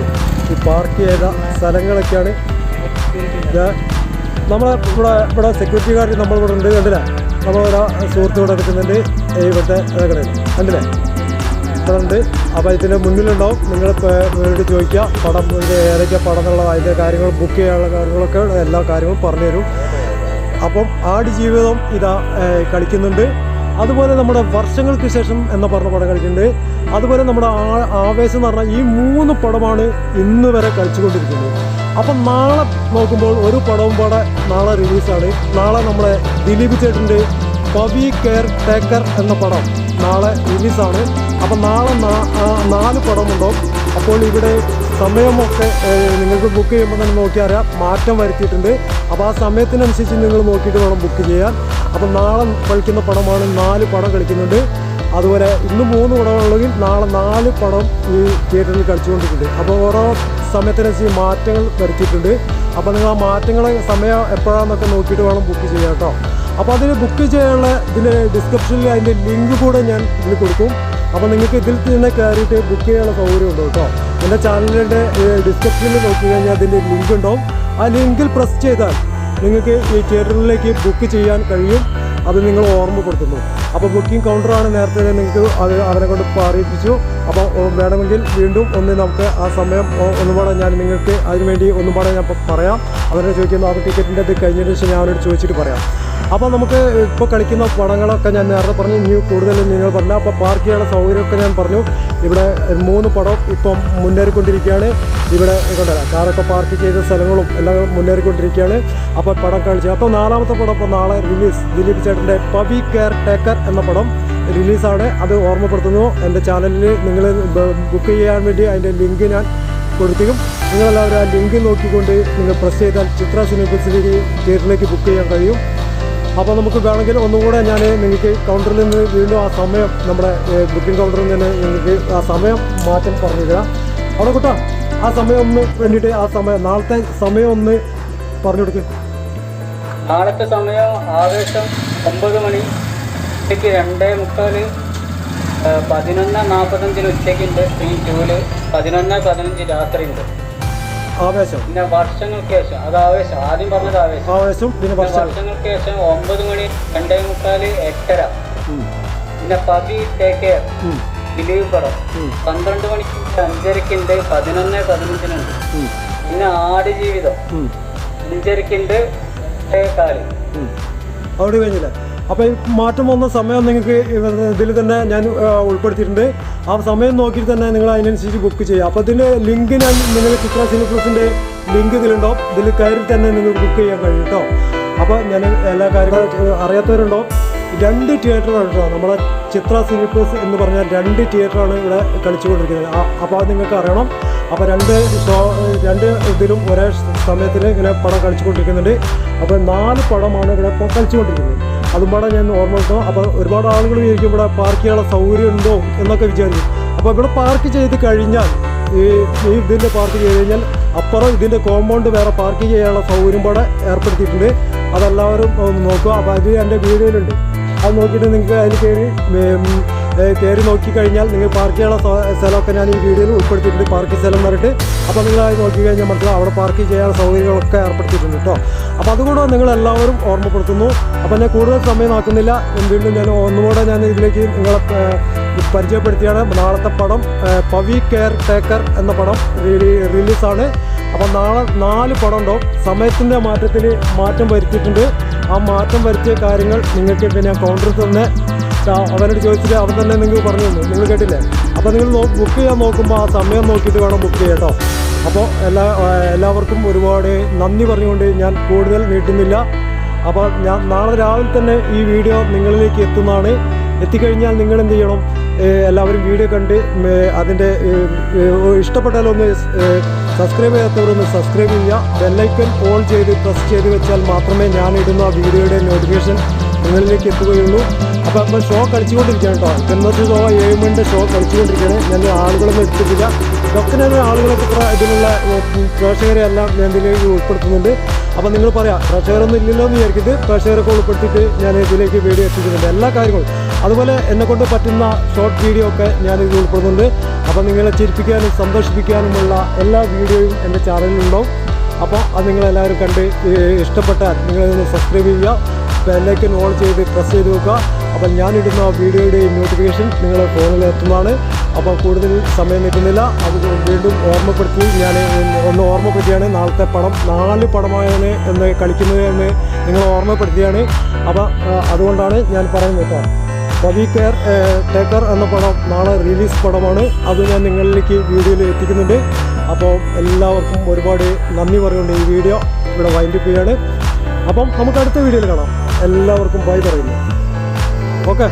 ഈ പാർക്ക് ചെയ്ത സ്ഥലങ്ങളൊക്കെയാണ്. നമ്മളെ ഇവിടെ ഇവിടെ സെക്യൂരിറ്റി ഗാർഡ് നമ്മളിവിടെ ഉണ്ട് കണ്ടില്ലേ? നമ്മളൊരു സുഹൃത്ത് ഇവിടെ എടുക്കുന്നുണ്ട് ഇവിടുത്തെ കണ്ടില്ലേ? ഉണ്ട് അപ്പോൾ ഇതിന്റെ മുന്നിലുണ്ടാവും. നിങ്ങൾ വീട് ചോദിക്കുക. പടം ഏതൊക്കെ പടം എന്നുള്ള അതിന്റെ കാര്യങ്ങൾ ബുക്ക് ചെയ്യാനുള്ള കാര്യങ്ങളൊക്കെ എല്ലാ കാര്യങ്ങളും പറഞ്ഞു തരും അപ്പം ആടുജീവിതം ഇതാ കളിക്കുന്നുണ്ട്. അതുപോലെ നമ്മുടെ വർഷങ്ങൾക്ക് ശേഷം എന്ന പറഞ്ഞ പടം കളിക്കുന്നുണ്ട്. അതുപോലെ നമ്മുടെ ആവേശം എന്ന് പറഞ്ഞാൽ ഈ മൂന്ന് പടമാണ് ഇന്ന് വരെ കളിച്ചുകൊണ്ടിരിക്കുന്നത്. അപ്പം നാളെ നോക്കുമ്പോൾ ഒരു പടവും പാടെ നാളെ റിലീസാണ് നാളെ നമ്മളെ ദിലീപ് ചേട്ടന്റെ പവി കെയർ ടേക്കർ എന്ന പടം. നാളെ റിലീസാണ്. അപ്പം നാളെ നാല് പടമുണ്ടാവും. അപ്പോൾ ഇവിടെ സമയമൊക്കെ നിങ്ങൾക്ക് ബുക്ക് ചെയ്യുമ്പോൾ തന്നെ നോക്കിയാൽ മാറ്റം വരുത്തിയിട്ടുണ്ട്. അപ്പോൾ ആ സമയത്തിനനുസരിച്ച് നിങ്ങൾ നോക്കിയിട്ട് വേണം ബുക്ക് ചെയ്യാൻ. അപ്പം നാളെ കളിക്കുന്ന പടമാണ് നാല് പടം കളിക്കുന്നുണ്ട്. അതുപോലെ ഇന്ന് മൂന്ന് പടമുള്ളെങ്കിൽ നാളെ നാല് പടം ഈ തിയേറ്ററിൽ കളിച്ചുകൊണ്ടിരിക്കുന്നുണ്ട് അപ്പോൾ ഓരോ സമയത്തിനനുസരിച്ച് മാറ്റങ്ങൾ വരുത്തിയിട്ടുണ്ട്. അപ്പോൾ നിങ്ങൾ ആ മാറ്റങ്ങൾ സമയം എപ്പോഴാണെന്നൊക്കെ നോക്കിയിട്ട് വേണം ബുക്ക് ചെയ്യാം കേട്ടോ. അപ്പോൾ അതിന് ബുക്ക് ചെയ്യാനുള്ള ഇതിന്റെ ഡിസ്ക്രിപ്ഷനിൽ അതിന്റെ ലിങ്ക് കൂടെ ഞാൻ ഇതിൽ കൊടുക്കും. അപ്പോൾ നിങ്ങൾക്ക് ഇതിൽ തന്നെ കയറിയിട്ട് ബുക്ക് ചെയ്യാനുള്ള സൗകര്യം ഉണ്ട് കേട്ടോ. എന്റെ ചാനലിന്റെ ഡിസ്ക്രിപ്ഷനിൽ നോക്കി കഴിഞ്ഞാൽ അതിന്റെ ലിങ്ക് ഉണ്ടാവും. ആ ലിങ്കിൽ പ്രസ് ചെയ്താൽ നിങ്ങൾക്ക് ഈ തിയേറ്ററിലേക്ക് ബുക്ക് ചെയ്യാൻ കഴിയും. അത് നിങ്ങൾ ഓർമ്മപ്പെടുത്തുന്നു അപ്പോൾ ബുക്കിംഗ് കൗണ്ടറാണ് നേരത്തെ നിങ്ങൾക്ക് അത് അവരെ കൊണ്ട് പറയിപ്പിച്ചു. അപ്പോൾ വേണമെങ്കിൽ വീണ്ടും ഒന്ന് നമുക്ക് ആ സമയം ഒന്നുപാടെ ഞാൻ നിങ്ങൾക്ക് അതിനുവേണ്ടി ഒന്നുപാടെ ഞാൻ പറയാം. അവരെ ചോദിക്കുന്നു ആ ടിക്കറ്റിന്റെ അത് കഴിഞ്ഞതിന് ശേഷം ഞാൻ ചോദിച്ചിട്ട് പറയാം. അപ്പോൾ നമുക്ക് ഇപ്പോൾ കളിക്കുന്ന പടങ്ങളൊക്കെ ഞാൻ നേരത്തെ പറഞ്ഞു ഇനി കൂടുതൽ നിങ്ങൾ പറഞ്ഞു അപ്പോൾ പാർക്ക് ചെയ്യാനുള്ള സൗകര്യമൊക്കെ ഞാൻ പറഞ്ഞു. ഇവിടെ മൂന്ന് പടം ഇപ്പം മുന്നേറിക്കൊണ്ടിരിക്കുകയാണ്. ഇവിടെ കൊണ്ടുവരാം കാറൊക്കെ പാർക്ക് ചെയ്ത സ്ഥലങ്ങളും എല്ലാം മുന്നേറിക്കൊണ്ടിരിക്കുകയാണ്. അപ്പോൾ പടം കളിച്ചു അപ്പോൾ നാലാമത്തെ പടം ഇപ്പോൾ നാളെ റിലീസ് ദിലീപ് ചേട്ടന്റെ പവി കെയർ ടേക്കർ എന്ന പടം റിലീസാണ് അത് ഓർമ്മപ്പെടുത്തുന്നു. എന്റെ ചാനലിൽ നിങ്ങൾ ബുക്ക് ചെയ്യാൻ വേണ്ടി അതിന്റെ ലിങ്ക് ഞാൻ കൊടുത്തിരിക്കും. നിങ്ങളെല്ലാവരും ആ ലിങ്ക് നോക്കിക്കൊണ്ട് നിങ്ങൾ പ്രസ് ചെയ്താൽ ചിത്ര സിനിമ തിയേറ്ററിലേക്ക് ബുക്ക് ചെയ്യാൻ കഴിയും. അപ്പോൾ നമുക്ക് വേണമെങ്കിൽ ഒന്നുകൂടെ ഞാൻ നിങ്ങൾക്ക് കൗണ്ടറിൽ നിന്ന് വീണ്ടും ആ സമയം നമ്മുടെ ബുക്കിംഗ് കൗണ്ടറിൽ നിന്ന് നിങ്ങൾക്ക് ആ സമയം മാറ്റം പറഞ്ഞു തരാം അവിടെ കൂട്ടാ ആ സമയം ഒന്ന് വേണ്ടിയിട്ട് ആ സമയം നാളത്തെ സമയം ഒന്ന് പറഞ്ഞു കൊടുക്ക്. നാളത്തെ സമയം ആവേശം ഒമ്പത് മണി ഉച്ചയ്ക്ക് രണ്ടേ മുക്കാൽ പതിനൊന്ന് നാൽപ്പത്തഞ്ചിന് ഉച്ചയ്ക്കുണ്ട്. ഈ ജൂൽ പതിനൊന്ന് പതിനഞ്ച് രാത്രിയുണ്ട്. ആവേശം. പിന്നെ വർഷങ്ങൾക്ക് ശേഷം അത് ആവേശം. ആദ്യം പറഞ്ഞത് ആവേശം. ആവേശം പിന്നെ വർഷങ്ങൾക്ക് ശേഷം ഒമ്പത് മണി രണ്ടേ മുക്കാൽ എട്ടര. പിന്നെ പവി ടേക്ക് കെയർ ദിലീപ് പടം. പന്ത്രണ്ട് മണിക്ക് അഞ്ചരക്കുണ്ട് പതിനൊന്ന് പതിനഞ്ചിനുണ്ട്. പിന്നെ ആട് ജീവിതം. അഞ്ചരക്കുണ്ട് കാൽ. അവിടെ കഴിഞ്ഞില്ലേ? അപ്പോൾ മാറ്റം വന്ന സമയം നിങ്ങൾക്ക് ഇതിൽ തന്നെ ഞാൻ ഉൾപ്പെടുത്തിയിട്ടുണ്ട്. ആ സമയം നോക്കിയിട്ട് തന്നെ നിങ്ങൾ അതിനനുസരിച്ച് ബുക്ക് ചെയ്യുക. അപ്പോൾ ഇതിന്റെ ലിങ്ക് ഞാൻ നിങ്ങൾ ചിത്ര സിനിപ്ലസിന്റെ ലിങ്ക് ഇതിലുണ്ടോ? ഇതിൽ കയറി തന്നെ നിങ്ങൾക്ക് ബുക്ക് ചെയ്യാൻ കഴിയും കേട്ടോ അപ്പോൾ ഞാൻ എല്ലാ കാര്യങ്ങളും അറിയാത്തവരുണ്ടോ? രണ്ട് തിയേറ്ററാണ് കേട്ടോ നമ്മുടെ ചിത്ര സിനിപ്ലസ് എന്ന് പറഞ്ഞാൽ രണ്ട് തിയേറ്ററാണ് ഇവിടെ കളിച്ചുകൊണ്ടിരിക്കുന്നത്. കൊണ്ടിരിക്കുന്നത് അപ്പോൾ അത് നിങ്ങൾക്ക് അറിയണം. അപ്പോൾ രണ്ട് ഷോ രണ്ട് ഇതിലും ഒരേ സമയത്തിൽ ഇങ്ങനെ പടം കളിച്ചുകൊണ്ടിരിക്കുന്നുണ്ട്. അപ്പോൾ നാല് പടമാണ് ഇവിടെ ഇപ്പോൾ കളിച്ചുകൊണ്ടിരിക്കുന്നത്. അതും പാടെ ഞാൻ ഓർമ്മ വെക്കണം അപ്പോൾ ഒരുപാട് ആളുകൾ വിചാരിക്കും ഇവിടെ പാർക്ക് ചെയ്യാനുള്ള സൗകര്യം ഉണ്ടോ എന്നൊക്കെ വിചാരിക്കും. അപ്പോൾ ഇവിടെ പാർക്ക് ചെയ്ത് കഴിഞ്ഞാൽ ഈ ഈ ഇതിന്റെ പാർക്ക് ചെയ്ത് കഴിഞ്ഞാൽ അപ്പുറം ഇതിന്റെ കോമ്പൗണ്ട് വേറെ പാർക്ക് ചെയ്യാനുള്ള സൗകര്യം പാടെ ഏർപ്പെടുത്തിയിട്ടുണ്ട്. അതെല്ലാവരും നോക്കുക. അപ്പോൾ അത് എന്റെ വീഡിയോയിലുണ്ട് അത് നോക്കിയിട്ട് നിങ്ങൾക്ക് അതിൽ കയറി കയറി നോക്കിക്കഴിഞ്ഞാൽ നിങ്ങൾ പാർക്ക് ചെയ്യാനുള്ള സ്ഥ- സ്ഥലമൊക്കെ ഞാൻ ഈ വീഡിയോയിൽ ഉൾപ്പെടുത്തിയിട്ടുണ്ട്. പാർക്ക് സ്ഥലം പറഞ്ഞിട്ട്. അപ്പോൾ നിങ്ങൾ അത് നോക്കി കഴിഞ്ഞാൽ മനസ്സിലാവും അവിടെ പാർക്ക് ചെയ്യാനുള്ള സൗകര്യങ്ങളൊക്കെ ഏർപ്പെടുത്തിയിട്ടുണ്ട് കേട്ടോ അപ്പോൾ അതുകൂടെ നിങ്ങൾ എല്ലാവരും ഓർമ്മപ്പെടുത്തുന്നു. അപ്പോൾ ഞാൻ കൂടുതൽ സമയം ആക്കുന്നില്ല വീണ്ടും ഞാൻ ഒന്നുകൂടെ ഞാൻ ഇതിലേക്ക് നിങ്ങളെ പരിചയപ്പെടുത്തിയാണ്. നാളത്തെ പടം പവി കെയർ ടേക്കർ എന്ന പടം റിലീ- റിലീസാണ് അപ്പോൾ നാളെ നാല് പടം ഉണ്ടാവും സമയത്തിന്റെ മാറ്റത്തിൽ മാറ്റം വരുത്തിയിട്ടുണ്ട്. ആ മാറ്റം വരുത്തിയ കാര്യങ്ങൾ നിങ്ങൾക്ക് ഞാൻ കൗണ്ടറിൽ തന്നെ അവനോട് ചോദിച്ചിട്ട് അവൻ തന്നെ നിങ്ങൾക്ക് പറഞ്ഞു തന്നു. നിങ്ങൾ കേട്ടില്ലേ? അപ്പോൾ നിങ്ങൾ ബുക്ക് ചെയ്യാൻ നോക്കുമ്പോൾ ആ സമയം നോക്കിയിട്ട് വേണം ബുക്ക് ചെയ്യാം കേട്ടോ അപ്പോൾ എല്ലാ എല്ലാവർക്കും ഒരുപാട് നന്ദി പറഞ്ഞുകൊണ്ട് ഞാൻ കൂടുതൽ നീട്ടുന്നില്ല. അപ്പോൾ ഞാൻ നാളെ രാവിലെ തന്നെ ഈ വീഡിയോ നിങ്ങളിലേക്ക് എത്തുന്നതാണ്. എത്തിക്കഴിഞ്ഞാൽ നിങ്ങൾ എന്ത് ചെയ്യണം? എല്ലാവരും വീഡിയോ കണ്ട് അതിന്റെ ഇഷ്ടപ്പെട്ടാലൊന്ന് സബ്സ്ക്രൈബ് ചെയ്യാത്തവരൊന്ന് സബ്സ്ക്രൈബ് ചെയ്യുക. ബെല്ലൈക്കൻ ഓൺ ചെയ്ത് പ്രസ് ചെയ്ത് വെച്ചാൽ മാത്രമേ ഞാൻ ഇടുന്ന വീഡിയോയുടെ നോട്ടിഫിക്കേഷൻ നിങ്ങളിലേക്ക് എത്തുകയുള്ളൂ അപ്പോൾ അപ്പോൾ ഷോ കളിച്ചുകൊണ്ടിരിക്കുകയാണ് കേട്ടോ. ഇന്നത്തെ ഷോ ഏഴ് മണിന്റെ ഷോ കളിച്ചുകൊണ്ടിരിക്കുകയാണ്. ഞാൻ ആളുകളൊന്നും എടുത്തിട്ടില്ല. ഡോക്ടർ ആളുകളൊക്കെ ഉം, പ്രേക്ഷകരെ എല്ലാം ഞാൻ ഇതിലേക്ക് ഉൾപ്പെടുത്തുന്നുണ്ട്. അപ്പോൾ നിങ്ങൾ പറയാം പ്രേക്ഷകരൊന്നും ഇല്ലല്ലോ എന്ന് വിചാരിച്ചിട്ട് പ്രേക്ഷകരൊക്കെ ഉൾപ്പെടുത്തിയിട്ട് ഞാൻ ഇതിലേക്ക് വീഡിയോ എത്തിക്കുന്നുണ്ട് എല്ലാ കാര്യങ്ങളും. അതുപോലെ എന്നെക്കൊണ്ട് പറ്റുന്ന ഷോർട്ട് വീഡിയോ ഒക്കെ ഞാൻ ഇതിൽ ഉൾപ്പെടുന്നുണ്ട് അപ്പോൾ നിങ്ങളെ ചിരിപ്പിക്കാനും സന്തോഷിപ്പിക്കാനുമുള്ള എല്ലാ വീഡിയോയും എന്റെ ചാനലിലുണ്ടാവും അപ്പോൾ അത് നിങ്ങളെല്ലാവരും കണ്ട് ഇഷ്ടപ്പെട്ടാൽ നിങ്ങളിതൊന്ന് സബ്സ്ക്രൈബ് ചെയ്യുക. ബെല്ലൈക്കൻ ഓൺ ചെയ്ത് പ്രസ് ചെയ്ത് വെക്കുക. അപ്പം ഞാനിടുന്ന വീഡിയോയുടെ നോട്ടിഫിക്കേഷൻ നിങ്ങളുടെ ഫോണിൽ എത്തുന്നതാണ്. അപ്പോൾ കൂടുതൽ സമയം നിൽക്കുന്നില്ല. അത് വീണ്ടും ഓർമ്മപ്പെടുത്തി ഞാൻ ഒന്ന് ഓർമ്മപ്പെടുത്തിയാണ്. നാളത്തെ പടം നാല് പടമായാണ് എന്ന് കളിക്കുന്നത് എന്ന് നിങ്ങൾ ഓർമ്മപ്പെടുത്തിയാണ്. അപ്പോൾ അതുകൊണ്ടാണ് ഞാൻ പറയുന്നത് കേട്ടോ. പവി കെയർ ടേക്കർ എന്ന പടം നാളെ റിലീസ് പടമാണ്. അത് ഞാൻ നിങ്ങളിലേക്ക് വീഡിയോയിൽ എത്തിക്കുന്നുണ്ട്. അപ്പോൾ എല്ലാവർക്കും ഒരുപാട് നന്ദി പറയുന്നുണ്ട് ഈ വീഡിയോ ഇവിടെ വൈൻഡപ്പ് ചെയ്യാണ്. അപ്പം നമുക്ക് അടുത്ത വീഡിയോയിൽ കാണാം. എല്ലാവർക്കും ബൈ പറയുന്നു. ഓക്കെ